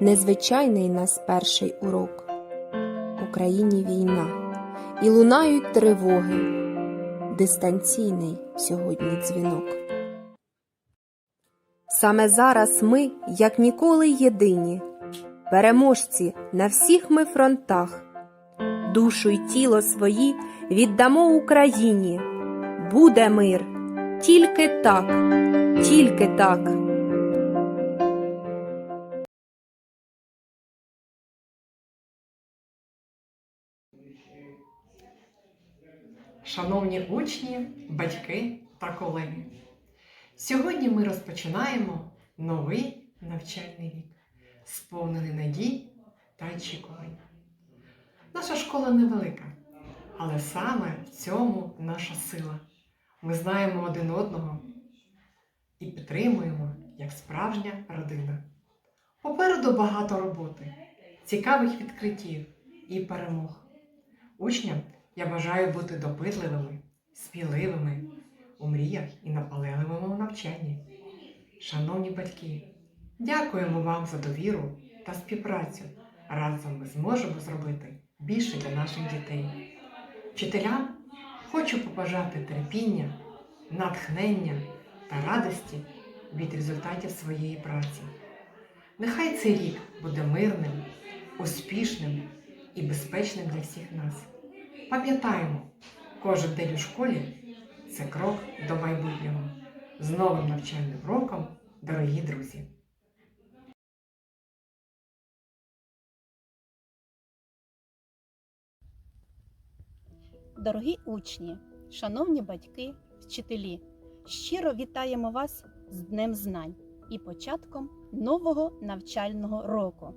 незвичайний нас перший урок. Україні війна, і лунають тривоги, дистанційний сьогодні дзвінок. Саме зараз ми, як ніколи, єдині, переможці на всіх ми фронтах, душу й тіло свої віддамо Україні. Буде мир, тільки так, тільки так. Шановні учні, батьки та колеги, сьогодні ми розпочинаємо новий навчальний рік, сповнений надій та очікувань. Наша школа невелика, але саме в цьому наша сила. Ми знаємо один одного і підтримуємо як справжня родина. Попереду багато роботи, цікавих відкриттів і перемог. Учням я бажаю бути допитливими, сміливими у мріях і наполегливими у навчанні. Шановні батьки, дякуємо вам за довіру та співпрацю. Разом ми зможемо зробити більше для наших дітей. Вчителям хочу побажати терпіння, натхнення та радості від результатів своєї праці. Нехай цей рік буде мирним, успішним і безпечним для всіх нас. Пам'ятаємо, кожен день у школі це крок до майбутнього. З новим навчальним роком, дорогі друзі! Дорогі учні, шановні батьки, вчителі, щиро вітаємо вас з Днем Знань і початком нового навчального року.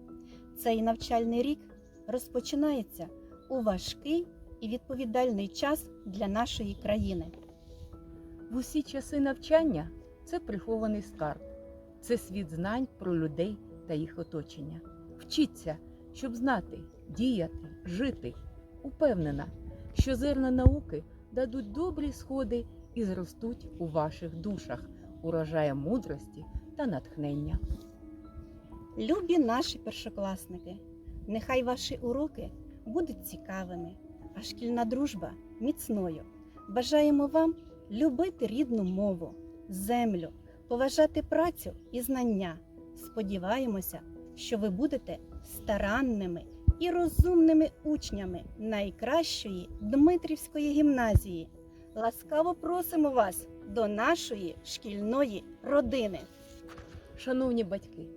Цей навчальний рік розпочинається у важкий і відповідальний час для нашої країни. В усі часи навчання це прихований скарб, це світ знань про людей та їх оточення. Вчіться, щоб знати, діяти, жити. Упевнена, що зерна науки дадуть добрі сходи і зростуть у ваших душах, урожаєм мудрості та натхнення. Любі наші першокласники, нехай ваші уроки будуть цікавими, а шкільна дружба міцною. Бажаємо вам любити рідну мову, землю, поважати працю і знання. Сподіваємося, що ви будете старанними і розумними учнями найкращої Дмитрівської гімназії. Ласкаво просимо вас до нашої шкільної родини. Шановні батьки,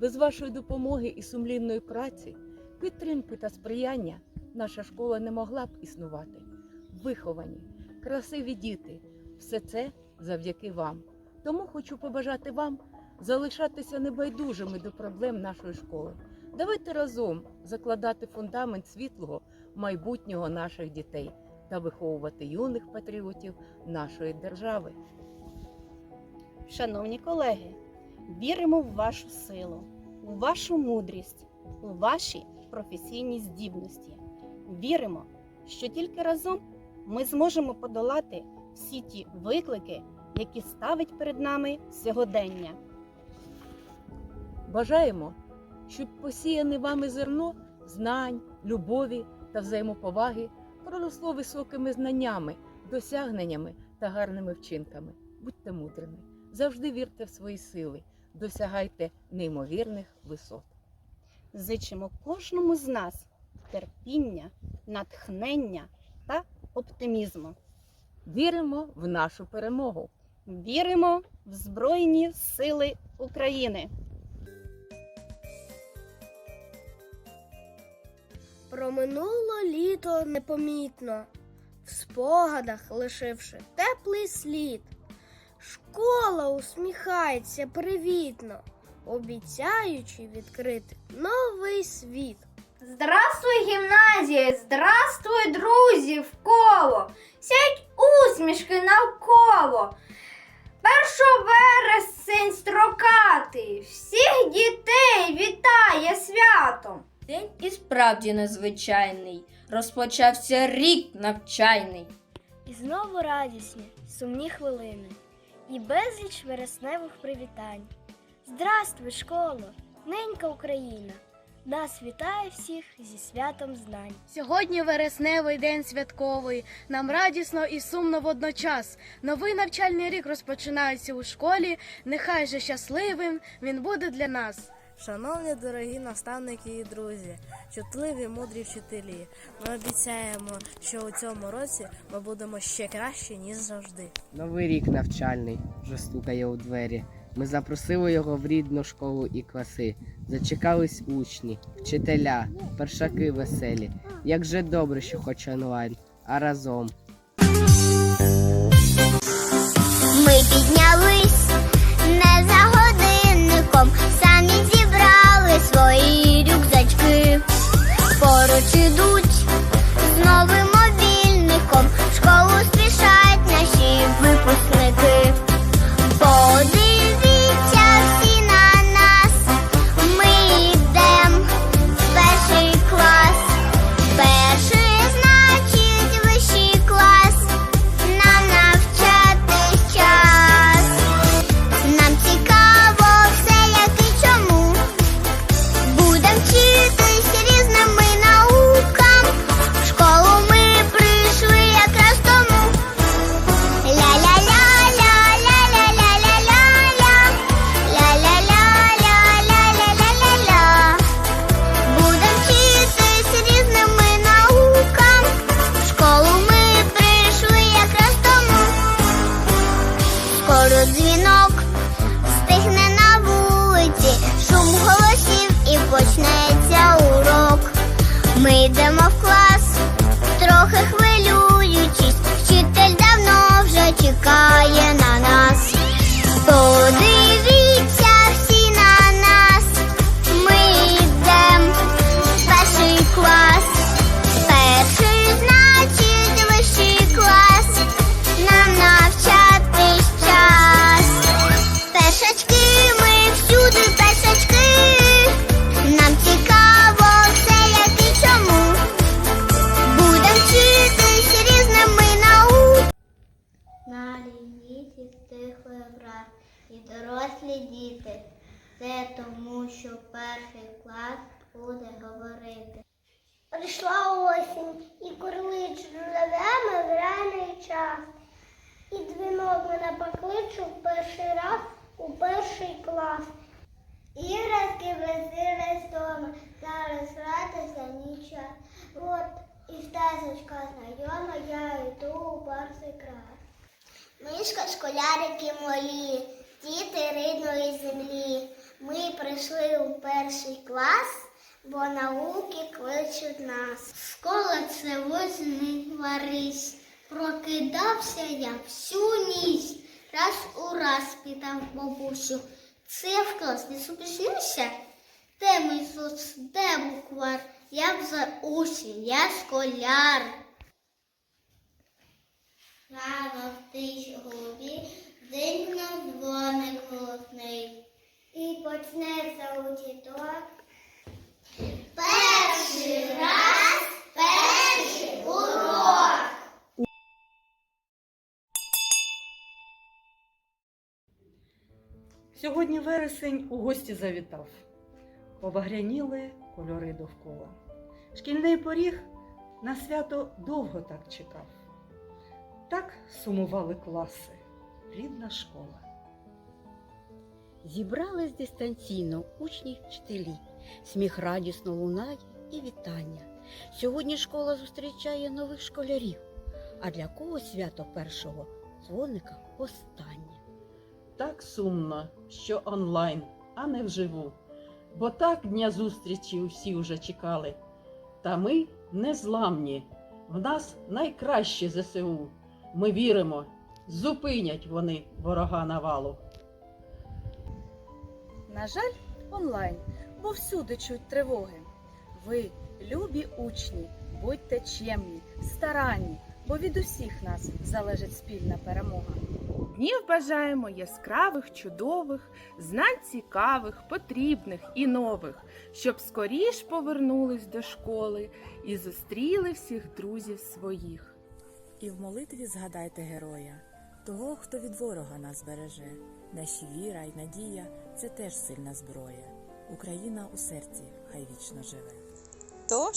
без вашої допомоги і сумлінної праці, підтримки та сприяння наша школа не могла б існувати. Виховані, красиві діти все це завдяки вам. Тому хочу побажати вам залишатися небайдужими до проблем нашої школи. Давайте разом закладати фундамент світлого майбутнього наших дітей та виховувати юних патріотів нашої держави. Шановні колеги, віримо в вашу силу, у вашу мудрість, у ваші професійні здібності. Віримо, що тільки разом ми зможемо подолати всі ті виклики, які ставить перед нами сьогодення. Бажаємо, щоб посіяне вами зерно знань, любові та взаємоповаги проросло високими знаннями, досягненнями та гарними вчинками. Будьте мудрими, завжди вірте в свої сили, досягайте неймовірних висот. Зичимо кожному з нас терпіння, натхнення та оптимізму. Віримо в нашу перемогу. Віримо в Збройні Сили України. Проминуло літо непомітно, в спогадах лишивши теплий слід. Школа усміхається привітно, обіцяючи відкрити новий світ. Здравствуй, гімназія! Здравствуй, друзі, в коло! Сядь усмішки навколо. Першо вересень строкатий, всіх дітей вітає святом. День і справді незвичайний. Розпочався рік навчальний. І знову радісні, сумні хвилини, і безліч вересневих привітань. Здравствуй, школо, ненька Україна! Нас вітає всіх зі святом знань. Сьогодні вересневий день святковий. Нам радісно і сумно водночас. Новий навчальний рік розпочинається у школі. Нехай же щасливим він буде для нас. Шановні дорогі наставники і друзі, чутливі мудрі вчителі, ми обіцяємо, що у цьому році ми будемо ще краще, ніж завжди. Новий рік навчальний вже стукає у двері. Ми запросили його в рідну школу і класи. Зачекались учні, вчителя, першаки веселі. Як же добре, що хоч онлайн, а разом. Це тому, що перший клас буде говорити. Прийшла осінь і курлич живемо грайний час. І дзвінок мене покличу в перший раз у перший клас. Іграшки з дому, зараз гратися нічого. От і стежечка знайома, я йду у перший клас. Мишка, школярики мої, діти рідної землі. Прийшли у перший клас, бо науки кличуть нас. Школа це возьми варись. Прокидався я всю ніч. Раз у раз питав бабусю. Це в клас не супізнився? Де мій соц, де буквар? Я б за учень, я школяр. Рано в тиші голові дзинькне дзвоник голосний. І почнеться учіток. Перший раз, перший урок. Сьогодні вересень у гості завітав. Побагряніли кольори довкола. Шкільний поріг на свято довго так чекав. Так сумували класи, рідна школа. Зібрались дистанційно учні вчителі, сміх радісно лунає і вітання. Сьогодні школа зустрічає нових школярів, а для когось свято першого дзвоника останнє. Так сумно, що онлайн, а не вживу. Бо так дня зустрічі усі вже чекали. Та ми незламні, в нас найкраще ЗСУ. Ми віримо, зупинять вони ворога навалу. На жаль, онлайн, бо всюди чуть тривоги. Ви, любі учні, будьте чемні, старанні, бо від усіх нас залежить спільна перемога. Днів бажаємо яскравих, чудових, знань цікавих, потрібних і нових, щоб скоріш повернулись до школи і зустріли всіх друзів своїх. І в молитві згадайте героя, того, хто від ворога нас береже. Наші віра й надія це теж сильна зброя. Україна у серці хай вічно живе. Тож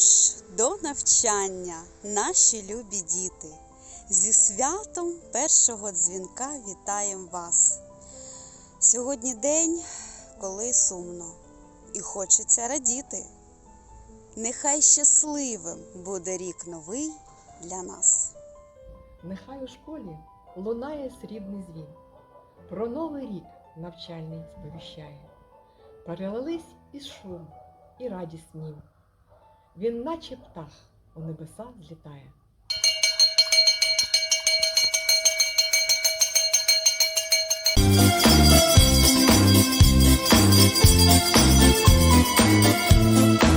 до навчання, наші любі діти, зі святом першого дзвінка вітаємо вас. Сьогодні день, коли сумно, і хочеться радіти. Нехай щасливим буде рік новий для нас. Нехай у школі лунає срібний дзвін, про новий рік навчальний сповіщає, Перелились і шум, і радість нім. Він, наче птах, у небеса злітає. Музика